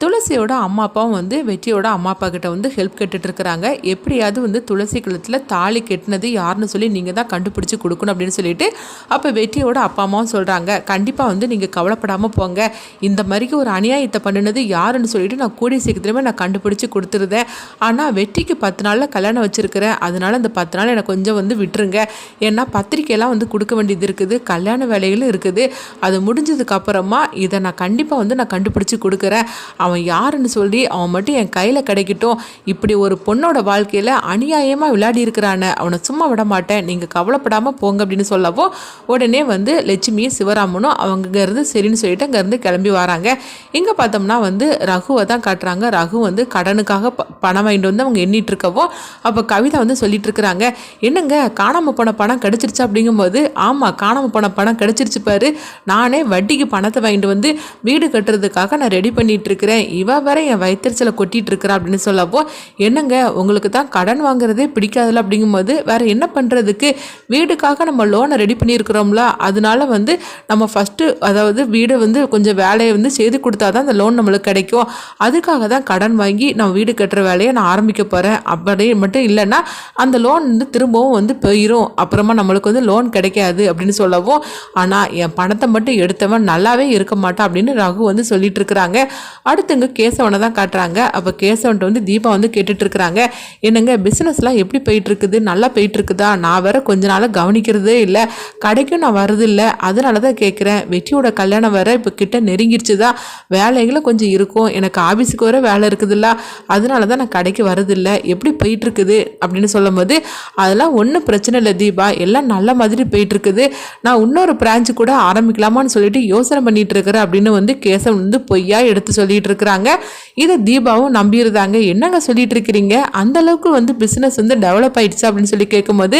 துளசியோட அம்மா அப்பாவும் வந்து வெற்றியோட அம்மா அப்பா கிட்ட வந்து ஹெல்ப் கேட்டுட்டு இருக்கிறாங்க. எப்படியாவது வந்து துளசி கழுத்தில் தாலி கெட்டினது யாருன்னு சொல்லி நீங்கள் தான் கண்டுபிடிச்சி கொடுக்கணும் அப்படின்னு சொல்லிட்டு அப்போ வெற்றியோட அப்பா அம்மாவும் சொல்கிறாங்க கண்டிப்பாக வந்து நீங்கள் கவலைப்படாமல் போங்க. இந்த மாதிரிக்கு ஒரு அநியாயத்தை பண்ணினது யாருன்னு சொல்லிட்டு நான் கூடிய சீக்கிரமே நான் கண்டுபிடிச்சி கொடுத்துருந்தேன் ஆனால் வெற்றிக்கு பத்து நாளில் கல்யாணம் வச்சுருக்கிறேன். அதனால அந்த பத்து நாள் எனக்கு கொஞ்சம் வந்து விட்டுருங்க. ஏன்னா பத்திரிக்கையெல்லாம் வந்து கொடுக்க வேண்டியது இருக்குது. கல்யாண வேலைகளும் இருக்குது. அது முடிஞ்சதுக்கப்புறமா இதை நான் கண்டிப்பாக வந்து நான் கண்டுபிடிச்சி கொடுக்குறேன். அவன் யாருன்னு சொல்லி அவன் மட்டும் என் கையில் கிடைக்கட்டும். இப்படி ஒரு பொண்ணோட வாழ்க்கையில் அநியாயமாக விளையாடி இருக்கிறானே. அவனை சும்மா விட மாட்டேன். நீங்கள் கவலைப்படாமல் போங்க அப்படின்னு சொல்லவும் உடனே வந்து லட்சுமியும் சிவராமனும் அவங்க சரின்னு சொல்லிட்டு அங்கேருந்து கிளம்பி வராங்க. இங்கே பார்த்தோம்னா வந்து ரகுவை தான் காட்டுறாங்க. ரகு வந்து கடனுக்காக ப- பணம் வாங்கிட்டு வந்து அவங்க எண்ணிட்டு இருக்கவும் அப்போ கவிதா வந்து சொல்லிட்டு இருக்கிறாங்க. என்னங்க காணாமல் போன பணம் கிடச்சிருச்சு அப்படிங்கும்போது ஆமாம் காணாமல் போன பணம் கிடச்சிருச்சு பாரு. நானே வட்டிக்கு பணத்தை வாங்கிட்டு வந்து வீடு கட்டுறதுக்காக நான் ரெடி பண்ணிட்டு இருக்கிறேன். இவ வேற என் வயிற்றுச்சலை கொட்டிகிட்டு இருக்கிறா அப்படின்னு சொல்லப்போ என்னங்க உங்களுக்கு தான் கடன் வாங்குறதே பிடிக்காதுல அப்படிங்கும்போது வேற என்ன பண்ணுறதுக்கு வீடுக்காக நம்ம லோனை ரெடி பண்ணியிருக்கிறோம்ல. அதனால வந்து நம்ம ஃபஸ்ட்டு அதாவது வீடை வந்து கொஞ்சம் வேலையை வந்து செய்து கொடுத்தா தான் அந்த லோன் நம்மளுக்கு கிடைக்கும். அதுக்காக தான் கடன் வாங்கி நான் வீடு கட்டுற வேலையை நான் ஆரம்பிக்க போகிறேன் அப்படி மட்டும் இல்லைன்னா அந்த லோன் வந்து திரும்பவும் வந்து போயிடும் அப்புறமா நம்மளுக்கு வந்து லோன் கிடைக்காது அப்படின்னு சொல்லவும் ஆனால் என் பணத்தை மட்டும் எடுத்தவன் நல்லாவே இருக்க மாட்டான் அப்படின்னு ரகு வந்து சொல்லிட்டு இருக்கிறாங்க அடுத்துங்க கேசவனை தான் காட்டுறாங்க. அப்போ கேசவன்ட்டு வந்து தீபா வந்து கேட்டுட்டு இருக்கிறாங்க என்னங்க பிஸ்னஸ்லாம் எப்படி போயிட்டுருக்குது? நல்லா போயிட்டுருக்குதா? நான் வேற கொஞ்ச நாளாக கவனிக்கிறதே இல்லை. கடைக்கும் நான் வரதில்லை இல்லை அதனால தான் கேட்குறேன் வெற்றியோட கல்யாணம் வேற இப்போ கிட்ட நெருங்கிடுச்சு தான் வேலைகளும் கொஞ்சம் இருக்கும். எனக்கு ஆஃபீஸுக்கு வர வேலை இருக்குதுல்ல. அதனால தான் நான் கடைக்கு வரதில்லை எப்படி போயிட்டுருக்குது? அப்படின்னு சொல்லும்போது அதெல்லாம் ஒன்றும் பிரச்சனை இல்லை தீபா. எல்லாம் நல்ல மாதிரி போயிட்டுருக்குது. நான் இன்னொரு பிரான்ச்சு கூட ஆரம்பிக்கலாமான்னு சொல்லிட்டு யோசனை பண்ணிட்டு இருக்கிறேன் அப்படின்னு வந்து கேசவன் வந்து பொய்யா எடுத்து சொல்லிட்டு இருக்கிறாங்க இதை தீபாவும் நம்பியிருந்தாங்க. என்னங்க சொல்லிட்டு இருக்கிறீங்க அந்த அளவுக்கு வந்து பிஸ்னஸ் வந்து டெவலப் ஆயிடுச்சு அப்படின்னு சொல்லி கேட்கும்போது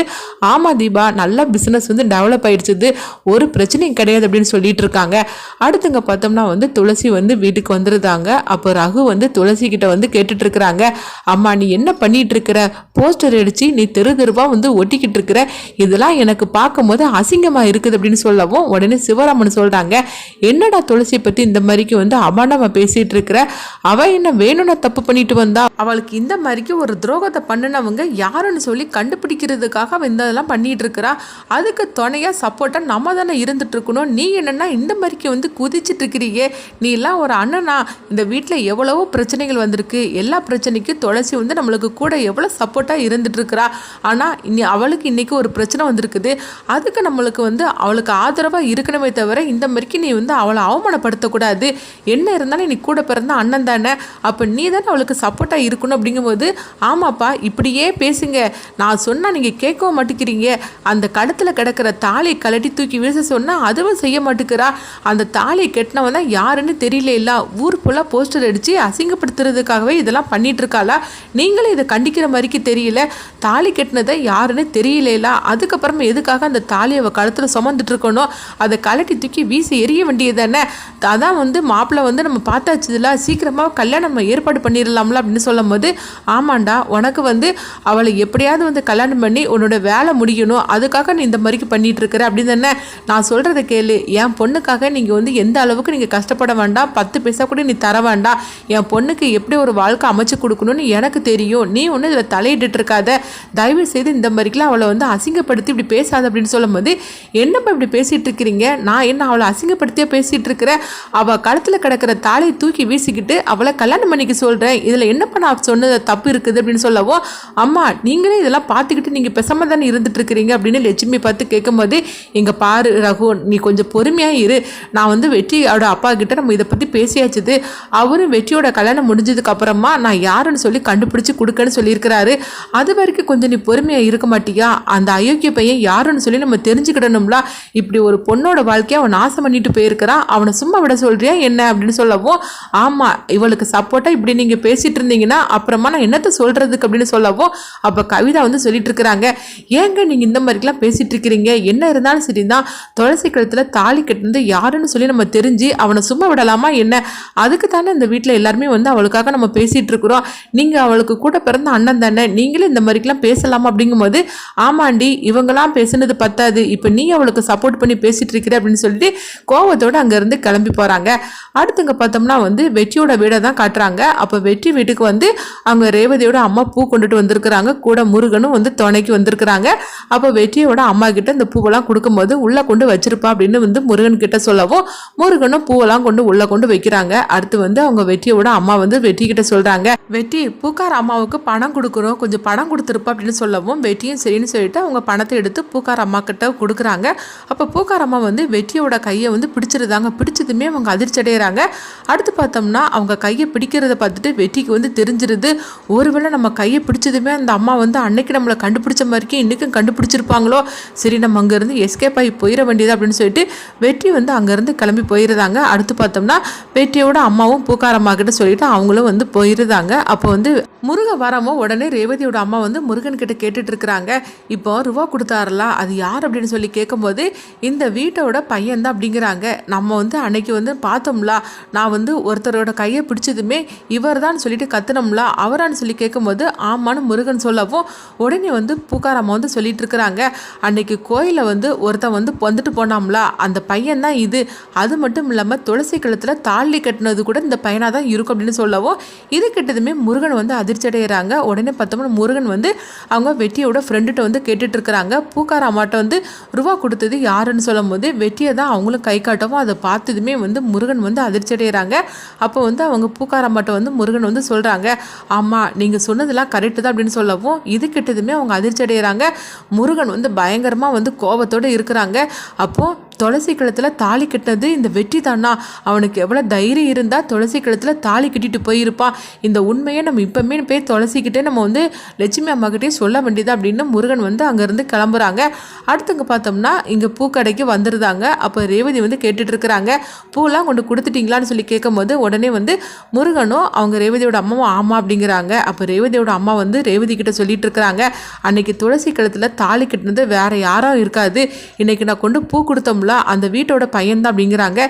ஆமாம் தீபா நல்ல பிஸ்னஸ் வந்து டெவலப் ஆயிடுச்சுது. ஒரு பிரச்சனையும் கிடையாது அப்படின்னு சொல்லிட்டு இருக்காங்க அடுத்துங்க பார்த்தோம்னா வந்து துளசி வந்து வீட்டுக்கு வந்துருந்தாங்க. அப்போ ரகு வந்து துளசி கிட்ட வந்து கேட்டுட்டு இருக்கிறாங்க அம்மா நீ என்ன பண்ணிட்டு இருக்கிற போஸ்டர் அடிச்சு நீ தெரு தெருவா வந்து ஒட்டிக்கிட்டு இருக்கிற இதெல்லாம் எனக்கு பார்க்கும்போது அசிங்கமா இருக்குது அப்படின்னு சொல்லவும் உடனே சிவராமன் சொல்றாங்க. என்னடா துளசியை பத்தி இந்த மாதிரிக்கு வந்து அபாண்டமா பேசிட்டு இருக்கிற அவ என்ன வேணும்னா தப்பு பண்ணிட்டு வந்தா அவளுக்கு இந்த மாதிரிக்கு ஒரு துரோகத்தை பண்ணினவங்க யாருன்னு சொல்லி கண்டுபிடிக்கிறதுக்காக அவ இந்த இதெல்லாம் பண்ணிட்டு இருக்கிறா. அதுக்கு துணையா சப்போர்ட்டா நம்ம தானே இருந்துட்டு இருக்கணும். நீ என்னன்னா இந்த மாதிரிக்கு வந்து குதிச்சிட்டு இருக்கிறீங்க நீ எல்லாம் ஒரு அண்ணனா. இந்த வீட்டில் எவ்வளவோ பிரச்சனைகள் வந்திருக்கு. எல்லா பிரச்சனைக்கும் துளசி வந்து நம்மளுக்கு கூட எவ்வளோ சப்போர்ட்டாக இருந்துட்டு இருக்கிறா. ஆனால் இனி அவளுக்கு இன்றைக்கி ஒரு பிரச்சனை வந்திருக்குது. அதுக்கு நம்மளுக்கு வந்து அவளுக்கு ஆதரவாக இருக்கணுமே தவிர இந்த மாதிரிக்கு நீ வந்து அவளை அவமானப்படுத்தக்கூடாது. என்ன இருந்தாலும் நீ கூட பிறந்த அண்ணன் தானே? அப்போ நீ தானே அவளுக்கு சப்போர்ட்டாக இருக்கணும் அப்படிங்கும்போது ஆமாப்பா இப்படியே பேசுங்க. நான் சொன்னால் நீங்கள் கேட்கவும் மாட்டேங்கிறீங்க அந்த கடத்தில் கிடக்கிற தாலியை கழட்டி தூக்கி வீச சொன்னால் அதுவும் செய்ய மாட்டேங்கிறா அந்த தாலியை கெட்டினவன் தான் யாருன்னு தெரியல இல்ல ஊர் ஃபுல்லாக போஸ்டர் அடித்து அசிங்கப்படுத்துறதுக்காகவே இதெல்லாம் பண்ணிட்டு இருக்காளா நீங்களே இதை கண்டிக்கிற மாதிரிக்கு தெரியல. தாலி கெட்டினதை யாருன்னு தெரியல அதுக்கப்புறமா எதுக்காக அந்த தாலியை அவள் கழுத்தில் சுமந்துட்டு இருக்கணும்? அதை கழட்டி தூக்கி வீசி எரிய வேண்டியது தானே? அதான் வந்து மாப்பிள்ளை வந்து நம்ம பார்த்தாச்சு பார்த்தாச்சுல சீக்கிரமாக கல்யாணம் நம்ம ஏற்பாடு பண்ணிடலாம்ல அப்படின்னு சொல்லும் போது ஆமாண்டா உனக்கு வந்து அவளை எப்படியாவது வந்து கல்யாணம் பண்ணி உன்னோட வேலை முடியணும் அதுக்காக நீ இந்த மாதிரிக்கு பண்ணிகிட்டு இருக்கிற அப்படின்னு தானே நான் சொல்கிறத கேளு. என் பொண்ணுக்காக நீங்கள் வந்து எந்த அளவுக்கு நீங்கள் கஷ்டப்பட வேண்டாம் பத்து பைசா கூட நீ தர வேண்டாம். என் பொண்ணுக்கு எப்படி ஒரு வாழ்க்கை அமைச்சு கொடுக்கணும்னு எனக்கு தெரியும். நீ ஒன்றும் இதில் தலையிட்டு இருக்காத தயவு செய்து இந்த மாதிரிக்கெல்லாம் அவளை வந்து அசிங்கப்படுத்தி இப்படி பேசாத அப்படின்னு சொல்லும்போது என்னப்பா இப்படி பேசிகிட்டு இருக்கிறீங்க நான் என்ன அவளை அசிங்கப்படுத்தியே பேசிகிட்டு இருக்கிறேன் அவள் கழுத்தில் கிடக்கிற தாலை தூக்கி வீசிக்கிட்டு அவளை கல்யாணம் பண்ணிக்க சொல்கிறேன் இதில் என்னப்பா நான் சொன்னது தப்பு இருக்குது? அப்படின்னு சொல்லவும் அம்மா நீங்களே இதெல்லாம் பார்த்துக்கிட்டு நீங்கள் பெசாம தானே இருந்துட்டு இருக்கிறீங்க? அப்படின்னு லட்சுமி பார்த்து கேட்கும்போது இங்கே பாரு ரகு நீ கொஞ்சம் பொறுமையாக இரு. நான் வந்து வெற்றியோட அப்பா கிட்ட நம்ம இதை பற்றி பேசியாச்சுது. அவரும் வெற்றியோட கல்யாணம் முடிஞ்சதுக்கு அப்புறமா நான் யாருன்னு சொல்லி கண்டுபிடிச்சி கொடுக்கன்னு சொல்லியிருக்கிறாரு. அது வரைக்கும் கொஞ்சம் நீ பொறுமையாக இருக்க மாட்டியா? அந்த அயோக்கிய பையன் யாருன்னு சொல்லி நம்ம தெரிஞ்சுக்கிடணும்ல. இப்படி ஒரு பொண்ணோட வாழ்க்கையை அவன் நாசம் பண்ணிட்டு போயிருக்கிறான். அவனை சும்மா விட சொல்றியா என்ன? அப்படின்னு சொல்லவும் ஆமாம் இவளுக்கு சப்போர்ட்டாக இப்படி நீங்கள் பேசிகிட்டு இருந்தீங்கன்னா அப்புறமா நான் என்னத்தை சொல்கிறதுக்கு அப்படின்னு சொல்லவும் அப்போ கவிதா வந்து சொல்லிட்டு இருக்கிறாங்க. ஏங்க நீங்கள் இந்த மாதிரிலாம் பேசிகிட்டு இருக்கிறீங்க? என்ன இருந்தாலும் சரி தான் துளசி கழுத்தில் தாலி கட்டினது யாருன்னு சொல்லி நம்ம தெரிஞ்சு அவனை சும்மா விடலாமா என்ன? அதுக்கு தானே இந்த வீட்டில் எல்லாருமே வந்து அவளுக்காக நம்ம பேசிகிட்டு இருக்கிறோம். நீங்கள் அவளுக்கு கூட பிறந்த அண்ணன் தானே. நீங்களே இந்த மாதிரிக்கெலாம் பேசலாமா அப்படிங்கும்போது ஆமாண்டி இவங்கெல்லாம் பேசுனது பத்தாது. இப்போ நீ அவளுக்கு சப்போர்ட் பண்ணி பேசிகிட்டு இருக்கிற அப்படின்னு சொல்லிட்டு கோவத்தோடு அங்கேருந்து கிளம்பி போகிறாங்க அடுத்துங்க பார்த்தோம்னா வந்து வெற்றியோட வீடை தான் காட்டுறாங்க. அப்போ வெற்றி வீட்டுக்கு வந்து அவங்க ரேவதியோட அம்மா பூ கொண்டுட்டு வந்திருக்கிறாங்க. கூட முருகனும் வந்து துணைக்கு வந்திருக்கிறாங்க. அப்போ வெற்றியோட அம்மா கிட்ட இந்த பூவெல்லாம் கொடுக்கும்போது உள்ளே கொண்டு வச்சிருப்பா அப்படின்னு வந்து முருகன் கிட்ட சொல்லவும் முருகனும் பூவெல்லாம் கொண்டு உள்ளே கொண்டு வைக்கிறாங்க. அடுத்து வந்து அவங்க வெற்றியோட அம்மா வந்து வெற்றி கிட்ட சொல்கிறாங்க வெற்றி பூக்கார அம்மாவுக்கு பணம் கொடுக்குறோம். கொஞ்சம் பணம் கொடுத்துருப்பா அப்படின்னு சொல்லவும் வெற்றியும் சரின்னு சொல்லிட்டு அவங்க பணத்தை எடுத்து பூக்கார அம்மா கிட்ட கொடுக்குறாங்க. அப்போ பூக்கார அம்மா வந்து வெற்றியோட கையை வந்து பிடிச்சிருந்தாங்க பிடிச்சதுமே அவங்க அதிர்ச்சி அடைகிறாங்க அடுத்து பார்த்தோம்னா அவங்க கையை பிடிக்கிறத பார்த்துட்டு வெற்றிக்கு வந்து தெரிஞ்சிருது. ஒருவேளை நம்ம கையை பிடிச்சதுமே அந்த அம்மா வந்து அன்னைக்கு நம்மளை கண்டுபிடிச்ச மாதிரிக்கே இன்றைக்கும் கண்டுபிடிச்சிருப்பாங்களோ? சரி நம்ம அங்கேருந்து எஸ்கேப் ஆகி போயிட வேண்டியது அப்படின்னு சொல்லிட்டு வெற்றி வந்து அங்கேருந்து கிளம்பி போயிருந்தாங்க. அடுத்து பார்த்தோம்னா வெற்றியோட அம்மாவும் பூக்காரம்மா கிட்ட சொல்லிட்டு அவங்களும் வந்து போயிருந்தாங்க. அப்போ வந்து முருக வரமோ உடனே ரேவதியோட அம்மா வந்து முருகன் கிட்ட கேட்டுட்டு இருக்கிறாங்க. இப்போ ரூபா கொடுத்தாரலாம் அது யார் அப்படின்னு சொல்லி கேட்கும்போது இந்த வீட்டோட பையன் தான் அப்படிங்கிறாங்க. நம்ம வந்து அன்னைக்கு வந்து பார்த்தோம்ல நான் வந்து ஒரு ஒருத்தரோட கையை பிடிச்சதுமே இவர் தான் சொல்லிட்டு கத்துனோம்ல அவரான்னு சொல்லி கேட்கும்போது ஆமான்னு முருகன் சொல்லவும் உடனே வந்து பூக்காரம்மா வந்து சொல்லிட்டு இருக்கிறாங்க. அன்னைக்கு கோயிலில் வந்து ஒருத்தன் வந்து வந்துட்டு போனாம்ல அந்த பையன் தான் இது. அது மட்டும் இல்லாமல் துளசி கழுத்தில் தாலி கட்டினது கூட இந்த பையனாக தான் இருக்கும் அப்படின்னு சொல்லவும் இது கிட்டதுமே முருகன் வந்து அதிர்ச்சி அடைகிறாங்க உடனே பார்த்தோம்னா முருகன் வந்து அவங்க வெட்டியோட ஃப்ரெண்டுகிட்ட வந்து கேட்டுட்டு இருக்கிறாங்க. பூக்காராமாட்ட வந்து ரூபா கொடுத்தது யாருன்னு சொல்லும் போது வெட்டியை தான் அவங்களும் கை காட்டவும் அதை பார்த்ததுமே வந்து முருகன் வந்து அதிர்ச்சி அடைகிறாங்க அப்போ வந்து அவங்க பூக்காரம்மாட்ட வந்து முருகன் வந்து சொல்கிறாங்க ஆமாம் நீங்கள் சொன்னதெல்லாம் கரெக்டு தான் அப்படின்னு சொல்லவும் இது கிட்டதுமே அவங்க அதிர்ச்சி அடைகிறாங்க முருகன் வந்து பயங்கரமாக வந்து கோபத்தோடு இருக்கிறாங்க. அப்போது துளசி கழுத்தில் தாலி கட்டினது இந்த வெற்றி தானா? அவனுக்கு எவ்வளோ தைரியம் இருந்தால் துளசி கழுத்தில் தாலி கட்டிட்டு போயிருப்பான் இந்த உண்மையை நம்ம இப்போமே போய் துளசிக்கிட்டே நம்ம வந்து லட்சுமி அம்மாக்கிட்டே சொல்ல வேண்டியது அப்படின்னு முருகன் வந்து அங்கேருந்து கிளம்புறாங்க. அடுத்தவங்க பார்த்தோம்னா இங்கே பூக்கடைக்கு வந்துருந்தாங்க அப்போ ரேவதி வந்து கேட்டுட்டு இருக்கிறாங்க பூலாம் கொண்டு கொடுத்துட்டீங்களான்னு சொல்லி கேட்கும்போது உடனே வந்து முருகனும் அவங்க ரேவதியோட அம்மாவும் ஆமாம் அப்படிங்கிறாங்க. அப்போ ரேவதியோட அம்மா வந்து ரேவதி கிட்ட சொல்லிட்டு இருக்கிறாங்க அன்னைக்கு துளசி கழுத்தில் தாலி கட்டினது வேற யாரும் இருக்காது. இன்னைக்கு நான் கொண்டு பூ கொடுத்தோம்ல அந்த வீட்டோட பையன் தான் அப்படிங்கிறாங்க.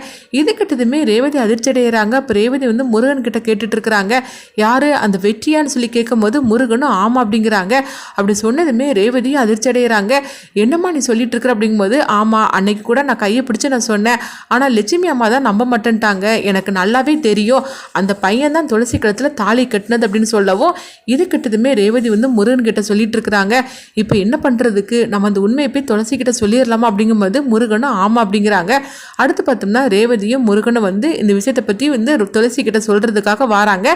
இது கிட்டதுமே ரேவதி அதிர்ச்சி அடைகிறாங்க அப்போ ரேவதி வந்து முருகன் கிட்ட கேட்டுட்டு இருக்கிறாங்க யாரு? அந்த வெற்றியான்னு சொல்லி கேட்கும்போது முருகனும் ஆமாம் அப்படிங்கிறாங்க. அப்படி சொன்னதுமே ரேவதியும் அதிர்ச்சி அடைகிறாங்க என்னம்மா நீ சொல்லிட்டு இருக்கிற அப்படிங்கும்போது ஆமாம் அன்னைக்கு கூட நான் கையை பிடிச்சி நான் சொன்னேன். ஆனால் லட்சுமி அம்மா தான் நம்ப மாட்டேன்ட்டாங்க. எனக்கு நல்லாவே தெரியும். அந்த பையன் தான் துளசி கழுத்தில் தாலி கட்டினது அப்படின்னு சொல்லவும் இது கிட்டதுமே ரேவதி வந்து முருகன் கிட்ட சொல்லிட்டு இருக்கிறாங்க இப்போ என்ன பண்ணுறதுக்கு நம்ம அந்த உண்மையை போய் துளசி கிட்ட சொல்லிடலாமா அப்படிங்கும்போது முருகனும் ஆமாம் அப்படிங்கிறாங்க. அடுத்து பார்த்தோம்னா ரேவதியும் முருகனும் வந்து இந்த விஷயத்தை பற்றி வந்து துளசி கிட்ட சொல்கிறதுக்காக வராங்க.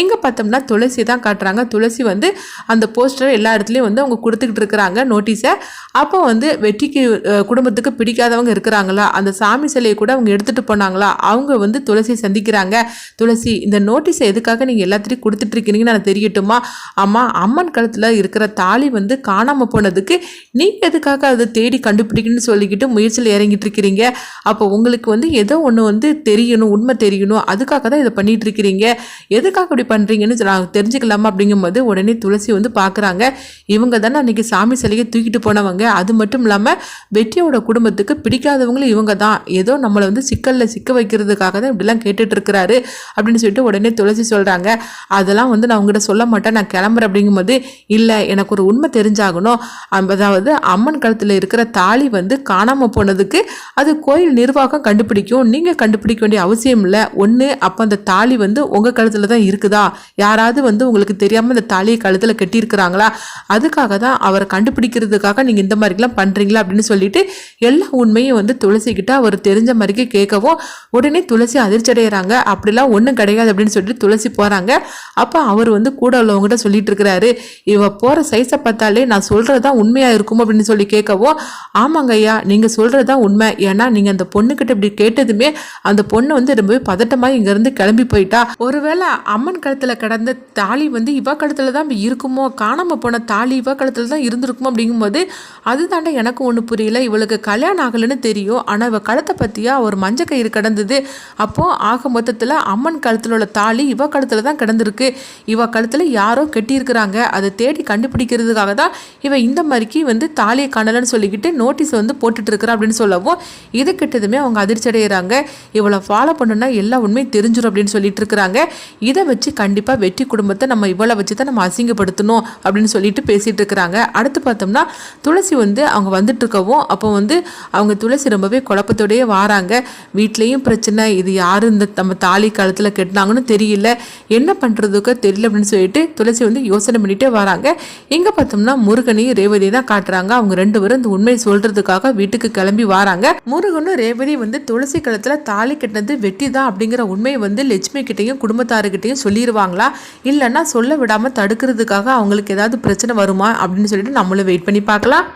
இங்கே பார்த்தோம்னா துளசி தான் காட்டுறாங்க. துளசி வந்து அந்த போஸ்டர் எல்லா இடத்துலையும் வந்து அவங்க கொடுத்துக்கிட்டு இருக்கிறாங்க நோட்டீஸை அப்போ வந்து வெற்றிக்கு குடும்பத்துக்கு பிடிக்காதவங்க இருக்கிறாங்களா? அந்த சாமி சிலையை கூட அவங்க எடுத்துகிட்டு போனாங்களா? அவங்க வந்து துளசியை சந்திக்கிறாங்க. துளசி இந்த நோட்டீஸை எதுக்காக நீங்கள் எல்லாத்திலையும் கொடுத்துட்டு இருக்கீங்கன்னு நான் தெரியட்டுமா? அம்மா அம்மன் கழுத்தில் இருக்கிற தாலி வந்து காணாமல் போனதுக்கு நீங்கள் எதுக்காக அதை தேடி கண்டுபிடிக்கணும்னு சொல்லிக்கிட்டு முயற்சியில் இறங்கிட்டு இருக்கிறீங்க அப்போ உங்களுக்கு வந்து ஏதோ ஒன்று வந்து தெரியணும் உண்மை தெரியணும். அதுக்காக தான் இதை பண்ணிட்டு இருக்கிறீங்க எதுக்காக இப்படி பண்ணுறீங்கன்னு நாங்கள் தெரிஞ்சுக்கலாமா அப்படிங்கும்போது உடனே துளசி வந்து பார்க்குறாங்க இவங்க தானே அன்றைக்கி சாமி சிலையை தூக்கிட்டு போனவங்க. அது மட்டும் இல்லாமல் வெற்றியோட குடும்பத்துக்கு பிடிக்காதவங்களும் இவங்க தான். ஏதோ நம்மளை வந்து சிக்கலில் சிக்க வைக்கிறதுக்காக தான் இப்படிலாம் கேட்டுட்டு இருக்கிறாரு அப்படின்னு சொல்லிட்டு உடனே துளசி சொல்கிறாங்க அதெல்லாம் வந்து நான் உங்ககிட்ட சொல்ல மாட்டேன். நான் கிளம்புறேன் அப்படிங்கும்போது இல்லை எனக்கு ஒரு உண்மை தெரிஞ்சாகணும். அதாவது அம்மன் கழுத்தில் இருக்கிற தாலி வந்து காணாமல் போனதுக்கு அது கோயில் நிர்வாகம் கண்டுபிடிக்கும். நீங்கள் கண்டுபிடிக்க வேண்டிய அவசியம் இல்லை. ஒன்று அப்போ அந்த தாலி வந்து உங்கள் கழுத்தில் தான் இருக்குதா? யாராவது வந்து உங்களுக்கு தெரியாமல் அந்த தாலியை கழுத்தில் கட்டியிருக்கிறாங்களா? அதுக்காக தான் அவரை கண்டுபிடிக்கிறதுக்காக நீங்கள் இந்த மாதிரிலாம் பண்ணுறீங்களா அப்படின்னு சொல்லிட்டு எல்லா உண்மையும் வந்து துளசிக்கிட்ட அவர் தெரிஞ்ச மாதிரிக்கு கேட்கவும் உடனே துளசி அதிர்ச்சி அடைகிறாங்க அப்படிலாம் ஒன்றும் கிடையாது அப்படின்னு சொல்லிட்டு துளசி போகிறாங்க அப்போ அவர் வந்து கூட உள்ளவங்ககிட்ட சொல்லிட்டு இருக்கிறாரு. இவ போகிற சைஸை பார்த்தாலே நான் சொல்கிறது தான் உண்மையாக இருக்கும் அப்படின்னு சொல்லி கேட்கவும் ஆமாங்க ஐயா நீங்கள் சொல்கிறது தான் உண்மை உண்மை. ஏன்னா நீங்கள் அந்த பொண்ணுக்கிட்ட இப்படி கேட்டதுமே அந்த பொண்ணு வந்து ரொம்பவே பதட்டமாக இங்கேருந்து கிளம்பி போயிட்டா. ஒருவேளை அம்மன் கழுத்தில் கிடந்த தாலி வந்து இவ கழுத்தில் தான் இப்படி இருக்குமோ காணாமல் போன தாலி இவ கழுத்தில் தான் இருந்திருக்குமோ அப்படிங்கும்போது அதுதாண்டா எனக்கு ஒன்று புரியல இவளுக்கு கல்யாணம் ஆகலைன்னு தெரியும். ஆனால் இவள் கழுத்தை பற்றியா ஒரு மஞ்சள் கயிறு கிடந்தது. அப்போது ஆக மொத்தத்தில் அம்மன் கழுத்தில் உள்ள தாலி இவ கழுத்தில் தான் கிடந்திருக்கு. இவ கழுத்தில் யாரோ கெட்டியிருக்கிறாங்க. அதை தேடி கண்டுபிடிக்கிறதுக்காக தான் இவன் இந்த மாதிரிக்கு வந்து தாலியை காணலன்னு சொல்லிக்கிட்டு நோட்டீஸ் வந்து போட்டுட்டு இருக்கிறா அப்படின்னு சொல்லவும் இது கிட்டதுமே அவங்க அதிர்ச்சி அடைகிறாங்க இவளை ஃபாலோ பண்ணுனா எல்லா உண்மையும் தெரிஞ்சிடும் அப்படின்னு சொல்லிட்டு இருக்கிறாங்க. இதை வச்சு கண்டிப்பாக வெற்றி குடும்பத்தை நம்ம இவளை வச்சு தான் நம்ம அசிங்கப்படுத்தணும் அப்படின்னு சொல்லிட்டு பேசிட்டு இருக்கிறாங்க. அடுத்து பார்த்தோம்னா துளசி வந்து அவங்க வந்துட்டு இருக்கவும் அப்போ வந்து அவங்க துளசி ரொம்பவே குழப்பத்தோடயே வாராங்க. வீட்லேயும் பிரச்சனை இது யார் இந்த நம்ம தாலி காலத்தில் கெட்டினாங்கன்னு தெரியல. என்ன பண்ணுறதுக்கோ தெரியல அப்படின்னு சொல்லிட்டு துளசி வந்து யோசனை பண்ணிட்டே வராங்க. எங்கே பார்த்தோம்னா முருகனையும் ரேவதியும் தான் காட்டுறாங்க. அவங்க ரெண்டு பேரும் இந்த உண்மையை சொல்கிறதுக்காக வீட்டுக்கு கிளம்பி வராங்க. முருகனும் ரேவதி வந்து துளசி கழுத்தில் தாலி கட்டினது வெட்டி தான் அப்படிங்கிற உண்மையை வந்து லட்சுமி கிட்டேயும் குடும்பத்தாருக்கிட்டையும் சொல்லிடுவாங்களா இல்லைன்னா சொல்ல விடாமல் தடுக்கிறதுக்காக அவங்களுக்கு ஏதாவது பிரச்சனை வருமா அப்படின்னு சொல்லிட்டு நம்மளும் வெயிட் பண்ணி பார்க்கலாம்.